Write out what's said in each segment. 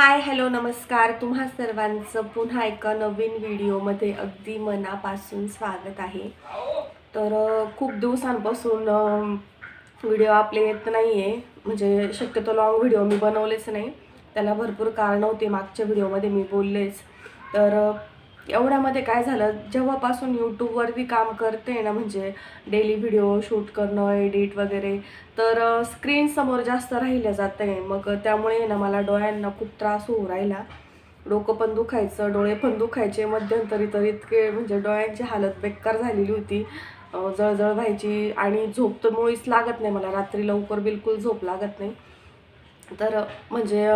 Hi hello नमस्कार. तुम्हा सर्वांचं पुन्हा एका नवीन व्हिडिओमध्ये अगदी मनापासून स्वागत आहे. तर खूप दिवसांपासून व्हिडिओ आपले येत नाही आहे म्हणजे शक्यतो लॉंग व्हिडिओ मी बनवलेच नाही. त्याला भरपूर कारणं होते मागच्या व्हिडिओमध्ये मी बोललेच. तर एवढ्यामध्ये काय झालं? जेव्हापासून यूट्यूबवरती काम करते ना म्हणजे डेली व्हिडिओ शूट करणं एडिट वगैरे तर स्क्रीन समोर जास्त राहिलं जात. आहे मग त्यामुळे ना मला डोळ्यांना खूप त्रास होऊ राहिला. डोकं पण दुखायचं डोळे पण दुखायचे. मध्यंतरी तर इतके म्हणजे डोळ्यांची हालत बेकार झालेली होती. जळजळ व्हायची आणि झोप तर मुळीच लागत नाही मला. रात्री लवकर बिलकुल झोप लागत नाही. तर म्हणजे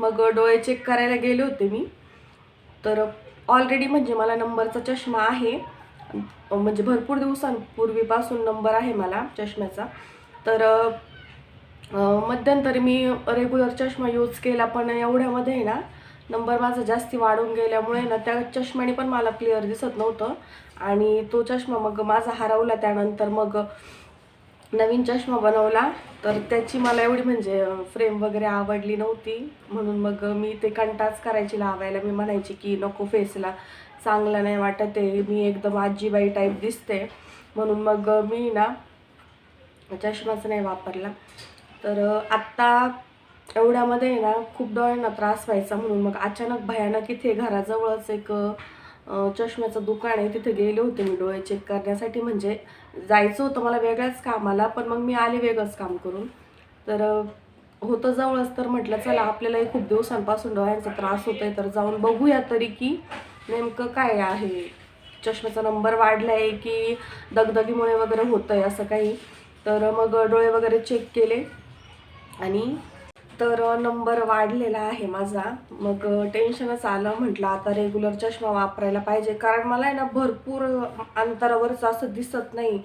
मग डोळे चेक करायला गेले होते मी. तर ऑलरेडी म्हणजे मला नंबरचा चष्मा आहे. म्हणजे भरपूर दिवसांपूर्वीपासून नंबर आहे मला चष्म्याचा. तर मध्यंतरी मी रेग्युलर चष्मा यूज केला पण एवढ्यामध्ये आहे ना नंबर माझा जास्ती वाढून गेल्यामुळे ना त्या चष्म्याने पण मला क्लिअर दिसत नव्हतं. आणि तो चष्मा मग माझा हरवला त्यानंतर मग नवीन चष्मा बनवला तर त्याची मला एवढी म्हणजे फ्रेम वगैरे आवडली नव्हती. म्हणून मग मी ते कंटाच करायची लावायला. मी म्हणायची की नको फेसला चांगलं नाही वाटत आहे. मी एकदम आजीबाई टाईप दिसते. म्हणून मग मी ना चष्माच नाही वापरला. तर आत्ता एवढ्यामध्ये आहे ना खूप डोळ्यांना त्रास व्हायचा. म्हणून मग अचानक भयानक इथे घराजवळच एक चष्म्याचं दुकान आहे तिथे गेले होते मी डोळे चेक करण्यासाठी. म्हणजे जायचं होतं मला वेगळ्याच कामाला पण मग मी आले वेगळंच काम करून. तर होतं जवळच तर म्हटलं चला आपल्यालाही खूप दिवसांपासून डोळ्यांचा त्रास होतोय तर जाऊन बघूया तरी की नेमकं काय आहे. चष्म्याचा नंबर वाढला आहे की दगदगीमुळे वगैरे होतं आहे असं काही. तर मग डोळे वगैरे चेक केले. आणि तर नंबर वाढलेला आहे माझा. मग टेन्शनच आलं म्हटलं आता रेग्युलर चष्मा वापरायला पाहिजे. कारण मला आहे ना भरपूर अंतरावरच असं दिसत नाही.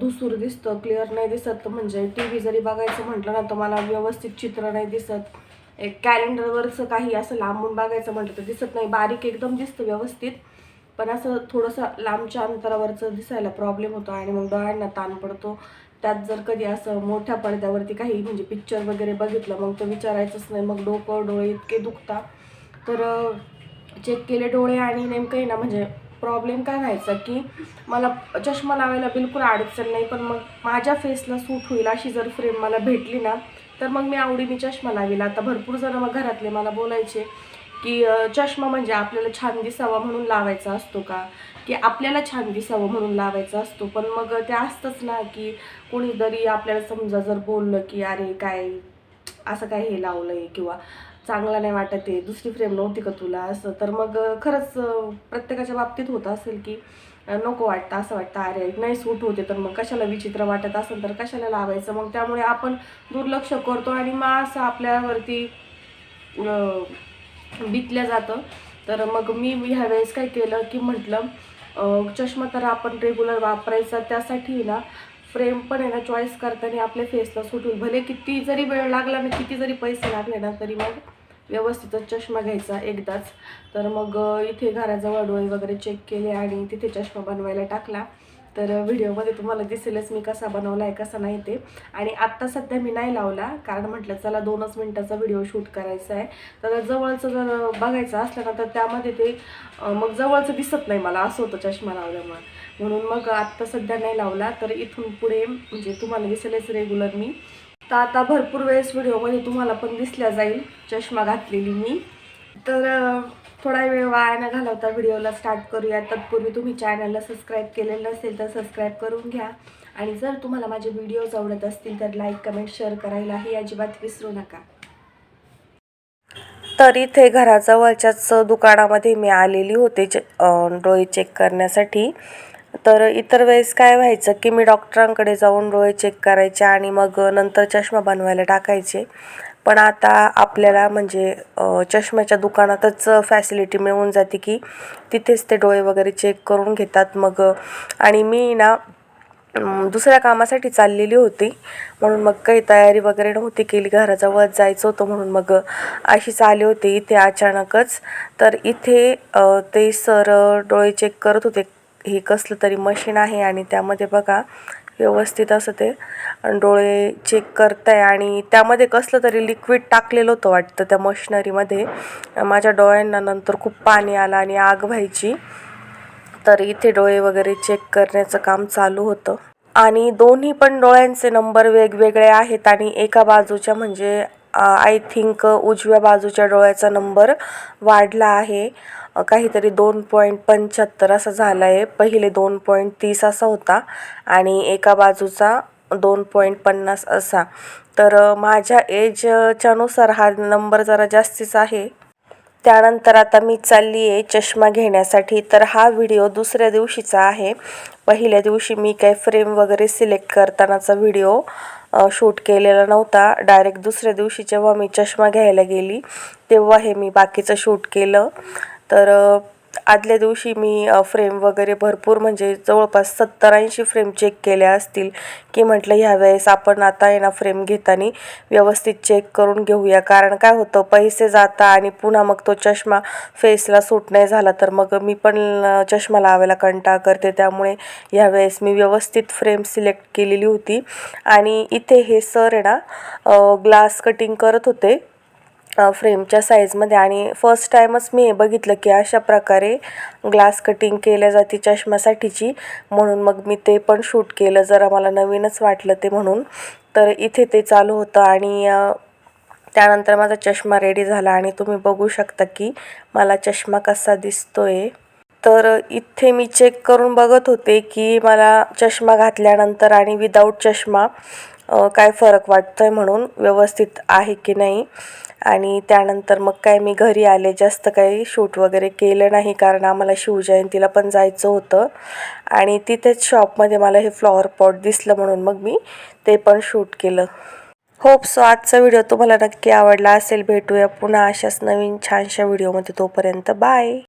धुसूर दिसतं क्लिअर नाही दिसत. म्हणजे टी व्ही जरी बघायचं म्हटलं ना तर मला व्यवस्थित चित्र नाही दिसत. एक कॅलेंडरवरचं काही असं लांबून बघायचं म्हटलं तर दिसत नाही. बारीक एकदम दिसतं व्यवस्थित. पण असं थोडंसं लांबच्या अंतरावरचं दिसायला प्रॉब्लेम होतो आणि मग डोळ्यांना ताण पडतो. त्यात जर कधी असं मोठ्या पडद्यावरती काही म्हणजे पिक्चर वगैरे बघितलं मग तर विचारायचंच नाही. मग डोकं डोळे इतके दुखतात. तर चेक केले डोळे आणि नेमकं आहे ना म्हणजे प्रॉब्लेम काय व्हायचा की मला चष्मा लावायला बिलकुल अडचण नाही पण मग माझ्या फेसला सूट होईल अशी जर फ्रेम मला भेटली ना तर मग मी आवडीने चष्मा लावेल. आता भरपूर जण मग घरातले मला बोलायचे की चष्मा म्हणजे आपल्याला छान दिसावा म्हणून लावायचा असतो का? की आपल्याला छान दिसावं म्हणून लावायचा असतो. पण मग ते असतंच ना की कोणीतरी आपल्याला समजा जर बोललं की अरे काय असं काय हे लावलंय? किंवा चांगलं नाही वाटत आहे दुसरी फ्रेम नव्हती का तुला? असं. तर मग खरंच प्रत्येकाच्या बाबतीत होत असेल की नको वाटतं असं वाटतं अरे नाही सूट होते तर मग कशाला विचित्र वाटत असेल तर कशाला लावायचं? मग त्यामुळे आपण दुर्लक्ष करतो आणि मग असं आपल्यावरती बितल्या जातं. तर मग मी ह्या वेळेस काय केलं की म्हटलं चष्मा तर आपण रेग्युलर वापरायचा त्यासाठी ना फ्रेम पण आहे ना चॉईस करताना आपल्या फेसला सुटून. होईल भले किती जरी वेळ लागला ना किती जरी पैसे लागले ना तरी मग व्यवस्थितच चष्मा घ्यायचा एकदाच. तर मग इथे घराजवळ डोळे वगैरे चेक केले आणि तिथे चष्मा बनवायला टाकला. तर व्हिडिओमध्ये तुम्हाला दिसेलच मी कसा बनवला आहे कसा नाही ते. आणि आत्ता सध्या मी नाही लावला कारण म्हटलं चला दोनच मिनटाचा व्हिडिओ शूट करायचा आहे. तर जवळचं जर बघायचं असलं ना तर त्यामध्ये ते मग जवळचं दिसत नाही मला असं होतं चष्मा लावल्यामुळे. म्हणून मग आत्ता सध्या नाही लावला तर इथून पुढे म्हणजे तुम्हाला दिसेलच रेग्युलर मी. तर आता भरपूर वेळेस व्हिडिओमध्ये तुम्हाला पण दिसल्या जाईल. चष्मा घातलेली मी. तर थोडा वेळ वाया न घालवता व्हिडिओला स्टार्ट करूया तत्पूर्वी तुम्ही चॅनलला सबस्क्राईब केलेलं नसेल तर सबस्क्राईब करून घ्या. आणि जर तुम्हाला माझे व्हिडिओज आवडत असतील तर लाईक कमेंट शेअर करायलाही अजिबात विसरू नका. तर इथे घराजवळच्याच दुकानामध्ये मी आलेली होते च डोळे चेक करण्यासाठी. तर इतर वेळेस काय व्हायचं की मी डॉक्टरांकडे जाऊन डोळे चेक करायचे आणि मग नंतर चष्मा बनवायला टाकायचे. पण आता आपल्याला म्हणजे चष्म्याच्या दुकानातच फॅसिलिटी मिळून जाते की तिथेच ते डोळे वगैरे चेक करून घेतात. मग आणि मी ना दुसऱ्या कामासाठी चाललेली होती. म्हणून मग काही तयारी वगैरे नव्हती केली. घराजवळ जायचं होतं म्हणून मग अशीच आली होती. इथे अचानकच तर इथे ते सर डोळे चेक करत होते. हे कसलं तरी मशीन आहे आणि त्यामध्ये बघा व्यवस्थित असं ते डोळे चेक करताय आणि त्यामध्ये कसलं तरी लिक्विड टाकलेलं होतं वाटतं त्या मशिनरीमध्ये माझ्या डोळ्यांना नंतर खूप पाणी आलं आणि आग व्हायची. तर इथे डोळे वगैरे चेक करण्याचं काम चालू होतं. आणि दोन्ही पण डोळ्यांचे नंबर वेगवेगळे आहेत आणि एका बाजूच्या म्हणजे आय थिंक उजव्या बाजूच्या डोळ्याचा नंबर वाढला आहे. काहीतरी दोन पॉईंट पंच्याहत्तर असा झाला आहे पहिले दोन पॉईंट तीस असा होता आणि एका बाजूचा दोन पॉईंट पन्नास असा. तर माझ्या एजच्यानुसार हा नंबर जरा जास्तीच आहे. त्यानंतर आता मी चालली आहे चष्मा घेण्यासाठी. तर हा व्हिडिओ दुसऱ्या दिवशीचा आहे. पहिल्या दिवशी मी काही फ्रेम वगैरे सिलेक्ट करतानाचा व्हिडिओ शूट केलेला नव्हता. डायरेक्ट दुसऱ्या दिवशी जेव्हा मी चष्मा घ्यायला गेली तेव्हा हे मी बाकीचं शूट केलं. तर आदल्या दिवशी मी फ्रेम वगैरे भरपूर म्हणजे जवळपास सत्तर ऐंशी फ्रेम चेक केल्या असतील की म्हटलं ह्या वेळेस आपण आता आहे ना फ्रेम घेताना व्यवस्थित चेक करून घेऊया. कारण काय होतं पैसे जाता आणि पुन्हा मग तो चष्मा फेसला सूट नाही झाला तर मग मी पण चष्मा लावायला कंटाळ करते. त्यामुळे ह्यावेळेस मी व्यवस्थित फ्रेम सिलेक्ट केलेली होती. आणि इथे हे सर आहे ना ग्लास कटिंग करत होते. फ्रेमच्या साईजमध्ये आणि फर्स्ट टाईमच मी हे बघितलं की अशा प्रकारे ग्लास कटिंग केल्या जाते चष्म्यासाठीची. म्हणून मग मी ते पण शूट केलं. जरा मला नवीनच वाटलं ते म्हणून. तर इथे ते चालू होतं आणि त्यानंतर माझा चष्मा रेडी झाला आणि तुम्ही बघू शकता की मला चष्मा कसा दिसतोय. तर इथे मी चेक करून बघत होते की मला चष्मा घातल्यानंतर आणि विदाऊट चष्मा काय फरक वाटतो आहे म्हणून व्यवस्थित आहे की नाही? आणि त्यानंतर मग काय मी घरी आले जास्त काही शूट वगैरे केलं नाही कारण आम्हाला शिवजयंतीला पण जायचं होतं. आणि तिथेच शॉपमध्ये मला हे फ्लॉवर पॉट दिसलं म्हणून मग मी ते पण शूट केलं. होप सो आजचा व्हिडिओ तुम्हाला नक्की आवडला असेल. भेटूया पुन्हा अशाच नवीन छानशा व्हिडिओमध्ये तोपर्यंत बाय!